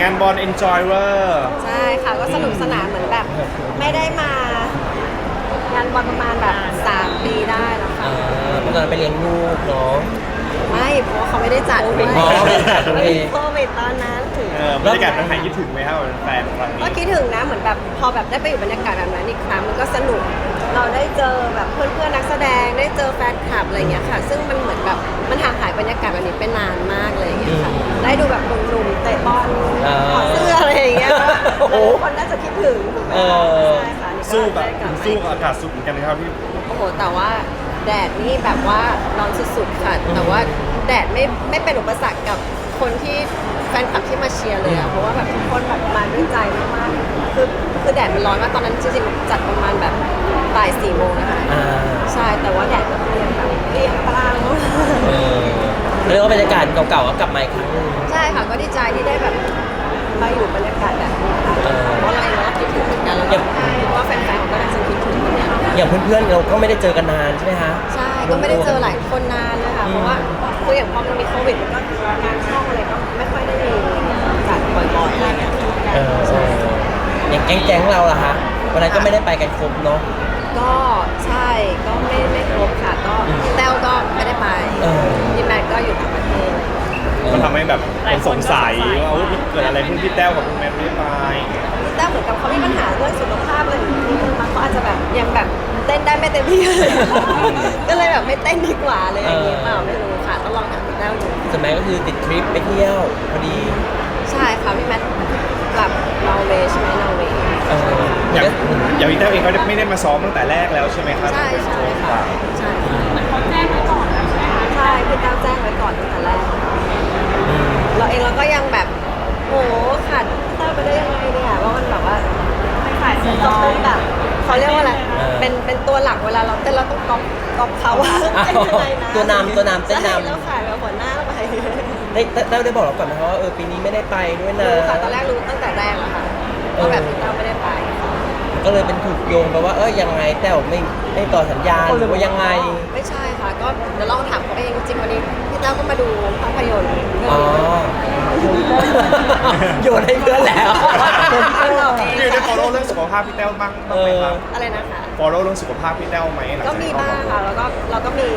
งานบอล enjoy เวอร์ใช่ค่ะก็สนุกสนานเหมือนแบบ ไม่ได้มางานบอลประมาณแบบ3ปีได้แล้วค่ะอ่าเมื่อก่อนไปเลี้ยงลูกเนาะ ไม่เพราะว่าเขาไม่ได้จัดด้วยอ๋อไม่ได้จัดโอเคโควิดตอนนั้นถึง เออบรรยากาศมันหายคิดถึงไหมครับแฟนครั้งก็นี้คิดถึงนะเหมือนแบบพอแบบได้ไปอยู่บรรยากาศแบบนั้นอีกครั้งมันก็สนุก เราได้เจอแบบเพื่อนๆนักแสดงได้เจอแฟนคลับอะไรอย่างเงี้ยค่ะ ซึ่งมันเหมือนแบบมันห่างหายบรรยากาศแบบนี้ไปนานมากเลย อคะอใช่ค่ะนี่ก็สู้กับได้กลับมาสู้กับอากาศสุดเหมือนกันนะครับพี่ โอ้โห แต่ว่าแดดนี่แบบว่าร้อนสุดๆค่ะ แต่ว่าแดดไม่ไม่เป็นอุปสรรคกับคนที่แฟนคลับที่มาเชียร์เลยอะเพราะว่าแบบทุกคนแบบมาด้วยใจมากๆ คือคือแดดมันร้อนมากตอนนั้นจริงๆจัดประมาณแบบบ่ายสี่โมงนะคะ อ่าใช่ แต่ว่าแดดก็เปรี้ยงแบบเปรี้ยงปร้าง เออเรียกว่าบรรยากาศเก่าๆก็กลับมาอีกครั้งหนึงใช่ค่ะก็ดีใจที่ได้แบบมาอยู่บรรยากาศแบบนี้ค่ะ เออเพราะเราเองเราก็คิดถึงเหมือนกันแล้วก็คิดว่าแฟนๆเขาก็น่าจะคิดถึงเหมือนกันอย่างเพื่อนๆเราก็ไม่ได้เจอกันนานใช่ไหมคะใช่ก็ไม่ได้เจอหลายคนนานเลยค่ะเพราะว่าคืออย่างพอมันมีโควิดมันก็งานช่องอะไรก็ไม่ค่อยได้มีจัดบ่อยๆอะไรอย่างเงี้ยเอออย่างแก๊งๆเราล่ะคะวันนั้นก็ไม่ได้ไปกันครบเนาะก็ใช่ก็ไม่ไม่ ให้แบบคนสงสัยว่าอุ๊ยเกิดอะไรขึ้นพี่แต้วกับคุณแม่ไม่ได้ไปพี่แต้วเหมือนกับเขามีปัญหาเรื่องสุขภาพอะไรอย่างนี้มันเขาอาจจะแบบยังแบบเต้นได้ไม่เต็มที่เลย ก็เลยแบบไม่เต้นดีกว่าเลยอย่างนี้เปล่าไม่รู้ค่ะต้องลองถามพี่แต้วดูสมัยก็คือติดทริปไปเที่ยวพอดี ใช่ค่ะพี่แม็กกลับนอร์เวย์ใช่ไหมนอร์เวย์เอออย่างอย่างพี่แต้วเองก็ไม่ได้มาซ้อมตั้งแต่แรกแล้วใช่ไหมครับใช่ใช่ค่ะใช่เขาแจ้งไว้ก่อนแล้วใช่ไหมคะใช่พี่แต้วแจ้งไว้ก่อนตั้งแต่แรกอืม เราเองเราก็ยังแบบโหขาดพี่แต้วไปได้ยังไงเนี่ยว่ามันแบบว่าไม่ขายเสื้อต้องเป็นแบบเขาเรียกว่าอะไรเออเป็นเป็นตัวหลักเวลาเราเต้นเราต้องก๊อปก๊อปเขาว่าอ้าวเต้นยังไงนะตัวนำตัวนำเต้นนำใช่แล้วขายแบบหัวหน้าไปได้ได้ได้ได้บอกเราก่อนไหมคะว่าเออปีนี้ไม่ได้ไปด้วยนะรู้ค่ะตอนแรกรู้ตั้งแต่แรกแล้วค่ะว่าแบบพี่แต้วไม่ได้ไปก็เลยเป็นถูกโยงไปว่าเออยังไงแต่วไม่ไม่ต่อสัญญาหรือว่ายังไง ไม่ใช่ค่ะ ก็เดี๋ยวลองถามเขาเองจริงๆวันนี้พี่ แต้วก็มาดูภาพยนตร์เรื่อ๋อองนี้ โยนให้เพื่อนแล้ว พี่ได้ follow เรื่องสุขภาพพี่แต้วบ้างบ้างไหมครับ อะไรนะคะ follow เรื่องสุขภาพพี่แต้วไหมหลังก็จมีที่เขบ้างค่ะ แล้วก็เราก็มี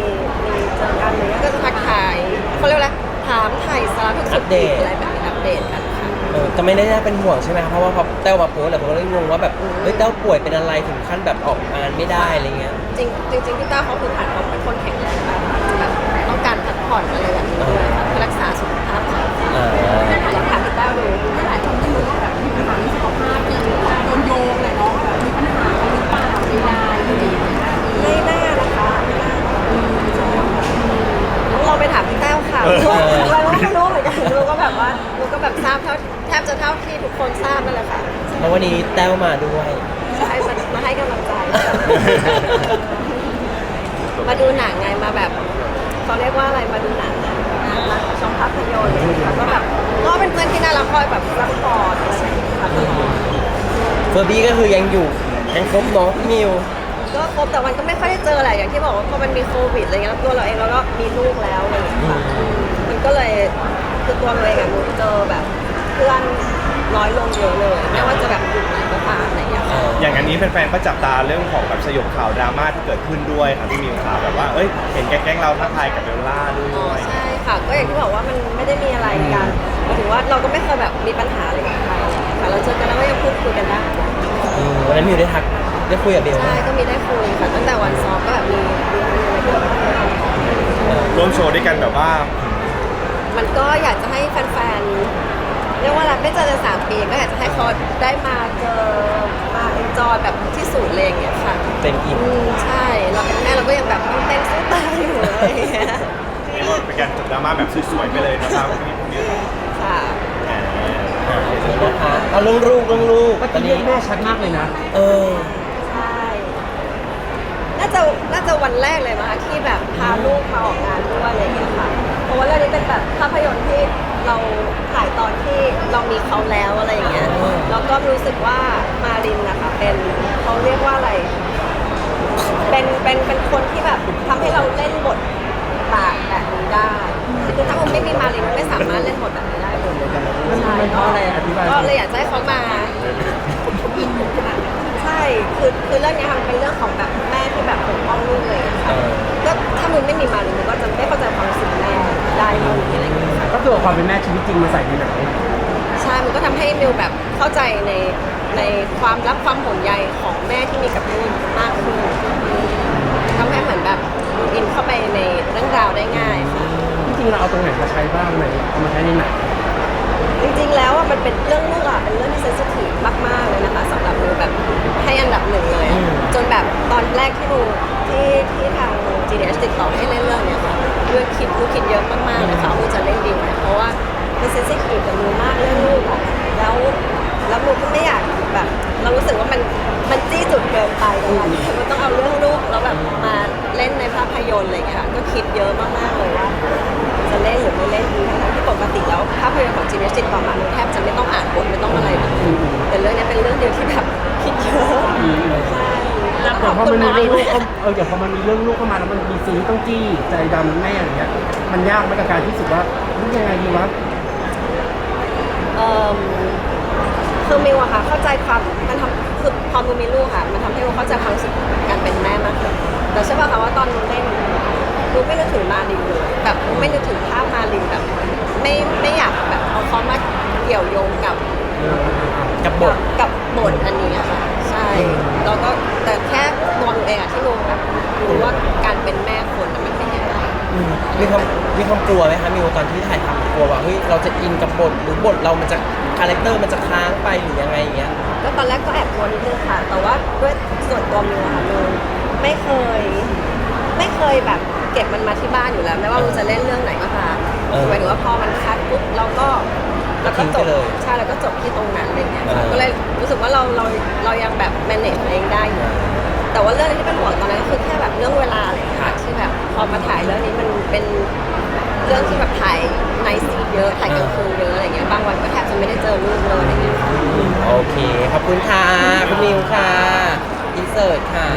มีเจอกันอะไรเงี้ยก็จะทักทายเขาเรียกว่าอะไรถามไถ่สารทุกข์สุขดิบอะไรแบบนี้อัปเดตกันค่ะ เออก็ไม่ได้น่าเป็นห่วงใช่ไหมเพราะว่าพอแต้วมาโพสต์แหละผมก็เลยงงว่าแบบเฮ้ยแต้วป่วยเป็นอะไรถึงขั้นแบบออกงานไม่ได้อะไรเงี้ย จริงจริงๆพี่ต้าเขาคือผ่านเขาเป็นคนแข็งแรงแบบ ผ่อนอะไรแบบนี้ด้วยค่ะเพื่อรักษาสุขภาพค่ะอ่าลองถามพี่ต้าดูหลายคนก็รู้ว่าแบบมีปัญหาเรื่องสุขภาพคือโดนโยงเลยเนาะแบบมีปัญหาหรือเปล่าไม่ได้ไรอย่างเงี้ยไม่น่านะคะไม่น่าต้องลองไปถามพี่แต้วค่ะเราก็ไม่รู้เหมือนกันรู้ก็แบบว่ารู้ก็แบบทราบเท่าแทบจะเท่าที่ทุกคนทราบนั่นแหละค่ะเพราะวันนี้แต้วมาด้วย ใช่มาให้กำลังใจ มาดูหนังไงมาแบบ เขาเรียกว่าอะไรมาดูหนังอะมาชมภาพยนตร์แล้วก็แบบก็เป็นเพื่อนที่น่ารักคอยแบบรักกอดอะไรอย่างเงี้ยค่ะตลอดเฟอร์บี้ก็คือยังอยู่ยังครบเน้องพี่มิวก็ครบแต่มันก็ไม่ค่อยได้เจอแหละอย่างที่บอกว่าพอมันมีโควิดอะไรเงี้ยแล้วตัวเราเองเราก็มีลูกแล้วอะไรอย่างเงี้ยค่ะอืมมันก็เลยคือตัวเราเองอะรู้เจอแบบเพื่อน น้อยลงเยอะเลย ไม่ว่าจะแบบกลุ่มไหนก็ตามอะไรอย่างเงี้ยค่ะ อย่างอันนี้แฟนๆ ก็จับตาเรื่องของแบบสยบข่าวดราม่าที่เกิดขึ้นด้วยครับที่มีข่าวแบบว่า เอ้ย เห็นแก๊งๆเราทักทายกับเบลล่าด้อ๋อวยใช่ค่ะก็อย่างที่บอกว่ามันไม่ได้มีอะไรกันหมายถึงว่าเราก็ไม่เคยแบบมีปัญหาอะไรกับใครอะไรอย่างเงี้ยค่ะเราเจอกันแล้วก็ยังพูดคุยกันได้อืมวันนั้นมิวได้ทักได้คุยกับเบลใช่ก็มีได้คุยค่ะตั้งแต่วันซ้อมก็แบบมีมีมีอะไรที่แบบคุยกันเออร่วมโชว์ด้วยกันแบบว่า มันก็อยากจะให้แฟนๆ เรียกว่าอะไรไม่เจอกันสามปีก็อยากจะให้เขาได้มาเจอมาเอนจอยแบบที่สุดเลยอย่างเงี้ยค่ะเป็นอิ่มอืมใช่เราเป็นแม่เราก็ยังแบบต้องเต้นสู้ตายอยู่อะไรอย่างเงี้ยเป็นการจบดราม่าแบบสวยๆไปเลยนะครับพี่มิวค่ะอ่านี่นะคะเอาเรื่องลูกเรื่องลูกเมื่อตอกี้นเรีนี้ยกแม่ชัดมากเลยนะ เออ ใช่ น่าจะ น่าจะวันแรกเลยมั้งคะที่แบบพาลูกมาออกงานด้วยอะไรอย่างเงี้ยค่ะ เพราะว่าเรื่องนี้เป็นแบบภาพยนตร์ที่ เราถ่ายตอนที่เรามีเขาแล้วอะไรอย่างเงี้ยอ๋อแล้วก็รู้สึกว่ามารินนะคะเป็นเขาเรียกว่าอะไร เป็นเป็นเป็นคนที่แบบทำให้เราเล่นบทบาทแบบนี้ได้คือถ้าผมไม่มีมาลินไม่สามารถเล่นบทแบบนี้ได้เลยมันมันเพราะอะไรอธิบายก็เลยอยากจะให้เขามาอินขนาดนั้นใช่คือคือเรื่องเนี้ยค่ะมันเป็นเรื่องของแบบแม่ที่แบบปกป้องลูกเลยอะค่ะเออก็ถ้ามึงไม่มีมาลินมึงก็จะไม่เข้าใจความรู้สึกแม่ได้เท่านี้อะไร อย่างเงี้ยค่ะก็คือเอาความเป็นแม่ชีวิตจริงมาใส่ในหนังใช่มันก็ทำให้มิวแบบเข้าใจในในความรักความห่วงใยของแม่ที่มีกับลูกมากขึ้นทำให้เหมือนแบบอินเข้าไปในเรื่องราวได้ง่ายค่ะ จริงๆเราเอาตรงไหนมาใช้บ้างไหนเอามาใช้ในหนังจริงๆ แล้วอะมันเป็นเรื่องลูกอะเป็นเรื่องที่เซนซิทีฟมากๆเลยนะคะสำหรับมิวแบบให้อันดับหนึ่งเลยอะจนแบบตอนแรกที่ดูที่ที่ทาง GDS ติดต่อให้เล่นเรื่องเนี้ยค่ะ ด้วยคิดดูคิดเยอะมากๆเลยค่ะว่าจะเล่นดีไหมเพราะว่าเป็นเซนซิทีฟกับมิวมากเรื่องลูกอะแล้วแล้วมิวก็ไม่อยากแบบ เรารู้สึกว่ามันมันจี้จุดเกินไปเวลาที่มันต้องเอาเรื่องลูกแล้วแบบมาเล่นในภาพยนตร์อะไรอย่างเงี้ยค่ะก็คิดเยอะมากๆเลยว่า จะเล่นหรือไม่เล่นดีทั้งๆที่ปกติแล้วภาพยนตร์ของจีเนสติดต่อมาหนูแทบจะไม่ต้องอ่านบทไม่ต้องอะไรเลยแต่เรื่องนี้เป็นเรื่องเดียวที่แบบ แล้วขแต่อบพอคุมัณนมีมาเรื่ริองนลูกเข้าเอออย่างพอมันมีเรื่องลูกเข้ามาแล้วมันมีซีนที่ต้องจี้ใจดำแม่อย่างเงี้ย มันยากไหมกับการที่รู้สึกว่ามันยังไงดีวะเอิ่มคือมิวอะค่ะเข้าใจความมันทำคือพอมิวมีลูกค่ะมันทำให้มิวเข้าใจความรู้สึกการเป็นแม่มากขึ้นแต่ใช่ป่ะคะว่าตอนมิวเล่นมิวไม่นึกถึงมารินเลยแบบมิวไม่นึกถึงภาพมารินแบบไม่ไม่อยากแบบเอาเขามาเกี่ยวโยงกับกับบทกับบทอันนี้อะค่ะใช่ แล้วก็แต่แค่ตัวหนูเองอะที่รู้แบบรู้ว่าการเป็นแม่คนน่ะมันเป็นยังไง อืมมีความมีความกลัวไหมคะมิวตอนที่ถ่ายทำกลัวว่าเฮ้ยเราจะอินกับบทหรือบทเรามันจะคาแรคเตอร์มันจะค้างไปหรือยังไงอย่างเงี้ย ก็ตอนแรกก็แอบกลัวนิดนึงค่ะ แต่ว่าด้วยส่วนตัวมิวอะค่ะมิวไม่เคย ไม่เคยแบบเก็บมันมาที่บ้านอยู่แล้ว ไม่ว่ามิวจะเล่นเรื่องไหนก็ตามเออ หมายถึงว่าพอมันคัดปุ๊บเราก็ แล้วก็ทิ้งจไปบเลยใช่แล้วก็จบที่ตรงนั้นอะไรเงี้ยค่ะเออก็เลยรู้สึกว่าเราเราเรายังแบบ manage ตัวเองได้อยู่แต่ว่าเรื่องที่เป็นห่วงตอนนั้นก็คือแค่แบบเรื่องเวลาอะไรอย่างเงี้ยค่ะที่แบบพอมาถ่ายเรื่องนี้มันเป็นเรื่องที่แบบถ่ายในซีนเยอะถ่ายกลางคืนเยอะอะไรเงี้ยบางวันก็แทบจะไม่ได้เจอลูกเลยอะไรเงี้ยค่ะโอเคขอบคุณค่ะคุณมิวค่ะอินเสิร์ตค่ะ